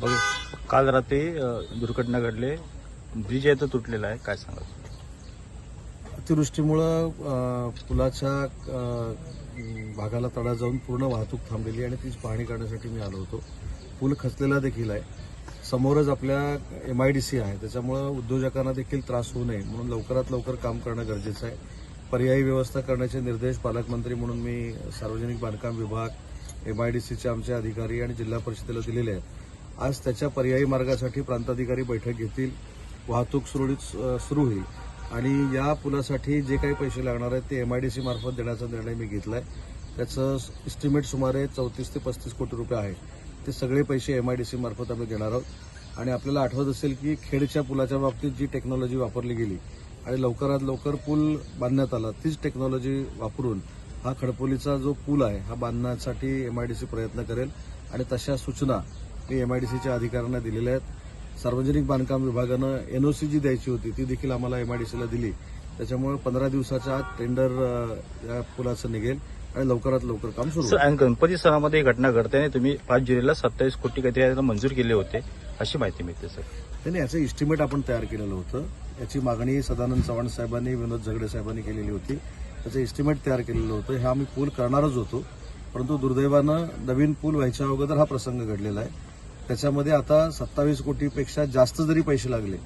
बघू. काल रात्री दुर्घटना घडली. ब्रिज आहे तो तुटलेला आहे. काय सांगा अतिवृष्टीमुळं पुलाच्या अ, भागाला तडा जाऊन पूर्ण वाहतूक थांबलेली आणि तीच पाहणी करण्यासाठी मी आलो होतो. पूल खचलेला देखील आहे. समोरच आपल्या एम आय डी सी आहे. त्याच्यामुळं उद्योजकांना देखील त्रास होऊ नये म्हणून लवकरात लवकर काम करणं गरजेचं आहे. पर्यायी व्यवस्था करण्याचे निर्देश पालकमंत्री म्हणून मी सार्वजनिक बांधकाम विभाग एम आय डी सीचे आमचे अधिकारी आणि जिल्हा परिषदेला दिलेले आहेत. आज त्याच्या पर्यायी मार्गासाठी प्रांताधिकारी बैठक घेतील वाहतूक सुरळीत सुरू होईल. आणि या पुलासाठी जे काही पैसे लागणार आहेत ते एम आय डी सी मार्फत देण्याचा निर्णय मी घेतला आहे त्याचं इस्टिमेट सुमारे चौतीस ते पस्तीस कोटी रुपये आहे. ते सगळे पैसे एम आय डी सी मार्फत आम्ही देणार आहोत. आणि आपल्याला आठवत असेल की खेडच्या पुलाच्या बाबतीत जी टेक्नॉलॉजी वापरली गेली आणि लवकरात लवकर पूल बांधण्यात आला तीच टेक्नॉलॉजी वापरून हा खडपोलीचा जो पूल आहे हा बांधण्यासाठी एम आय डी सी प्रयत्न करेल आणि तशा सूचना मी एम आय डी सीच्या अधिकाऱ्यांना दिलेल्या आहेत. सार्वजनिक बांधकाम विभागानं एनओसी जी द्यायची होती ती देखील आम्हाला एम आय डी सीला दिली. त्याच्यामुळे पंधरा दिवसाच्या आत टेंडर या पुलाचं निघेल आणि लवकरात लवकर काम सुरू गणपती सणामध्ये ही घटना घडते आणि तुम्ही पाच जुलैला सत्तावीस कोटी काहीतरी मंजूर केले होते अशी माहिती मिळते सर. त्यांनी याचं इस्टिमेट आपण तयार केलेलं होतं. याची मागणी सदानंद चव्हाण साहेबांनी विनोद झगडे साहेबांनी केलेली होती. त्याचं एस्टिमेट तयार केलेलं होतं. हे आम्ही पूल करणारच होतो. परंतु दुर्दैवानं नवीन पूल व्हायच्या अगोदर हा प्रसंग घडलेला आहे. त्याच्यामध्ये आता सत्तावीस कोटीपेक्षा जास्त जरी पैसे लागले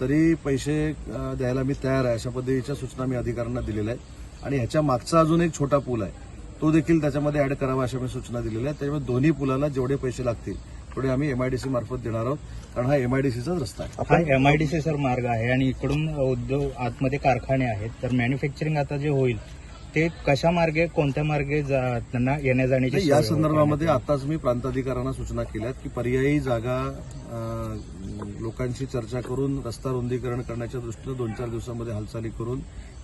तरी पैसे द्यायला मी तयार आहे. अशा पद्धतीच्या सूचना मी अधिकाऱ्यांना दिलेल्या आहेत. आणि ह्याच्या मागचा अजून एक छोटा पूल आहे. तो देखील त्याच्यामध्ये ऍड करावा अशा मी सूचना दिलेल्या आहेत. त्याच्यामुळे दोन्ही पुलाला जेवढे पैसे लागतील तेवढे आम्ही एमआयडीसी मार्फत देणार आहोत. कारण हा एमआयडीसीचाच रस्ता आहे. हा एमआयडीसी सर मार्ग आहे आणि इकडून उद्योग आतमध्ये कारखाने आहेत. तर मॅन्युफॅक्चरिंग आता जे होईल ते कशा मार्गे कोणत्या मार्गे त्यांना येण्या जाण्याची या संदर्भामध्ये आताच मी प्रांताधिकाऱ्यांना सूचना केल्यात की पर्यायी जागा लोकांशी चर्चा करून रस्ता रुंदीकरण करण्याच्या दृष्टीनं दोन चार दिवसामध्ये हालचाली करून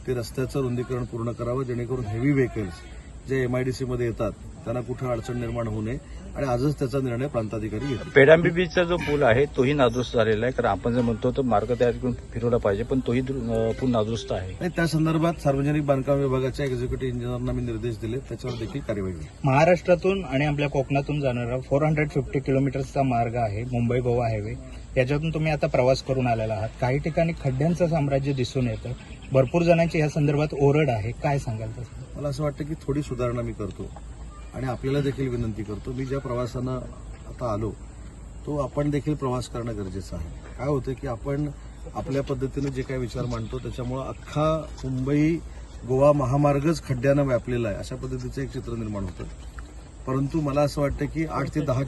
ते रस्त्याचं रुंदीकरण पूर्ण करावं जेणेकरून हेवी व्हेकल्स जे एमआयडीसी मध्ये येतात त्यांना कुठं अडचण निर्माण होऊ नये आणि आजच त्याचा निर्णय प्रांताधिकारी घेतील. पेडांबी बीचचा जो पूल आहे तोही नादुरुस्त झालेला आहे. कारण आपण जर म्हणतो तर मार्ग तयार करून फिरवला पाहिजे पण तोही पूल नादुरुस्त आहे. आणि त्या संदर्भात सार्वजनिक बांधकाम विभागाच्या एक्झिक्युटिव्ह इंजिनियरना मी निर्देश दिले त्याच्यावर देखील कार्यवाही होईल. महाराष्ट्रातून आणि आपल्या कोकणातून जाणारा फोर हंड्रेड फिफ्टी किलोमीटर्सचा मार्ग आहे मुंबई गोवा हायवे याच्यातून तुम्ही आता प्रवास करून आलेला आहात. काही ठिकाणी खड्ड्यांचं साम्राज्य दिसून येतं. भरपूर जणांची या संदर्भात ओरड आहे. काय सांगाल तसं? मला असं वाटतं की थोडी सुधारणा मी करतो. आणि आपल्याला देखील विनंती करतो. मी ज्या प्रवासानं आता आलो तो आपण देखील प्रवास करणं गरजेचं आहे. काय होतं की आपण आपल्या पद्धतीनं जे काही विचार मांडतो त्याच्यामुळं अख्खा मुंबई गोवा महामार्गच खड्ड्यानं व्यापलेला आहे. अशा पद्धतीचं एक चित्र निर्माण होतं. परंतु मला असं वाटतं की आठ ते दहा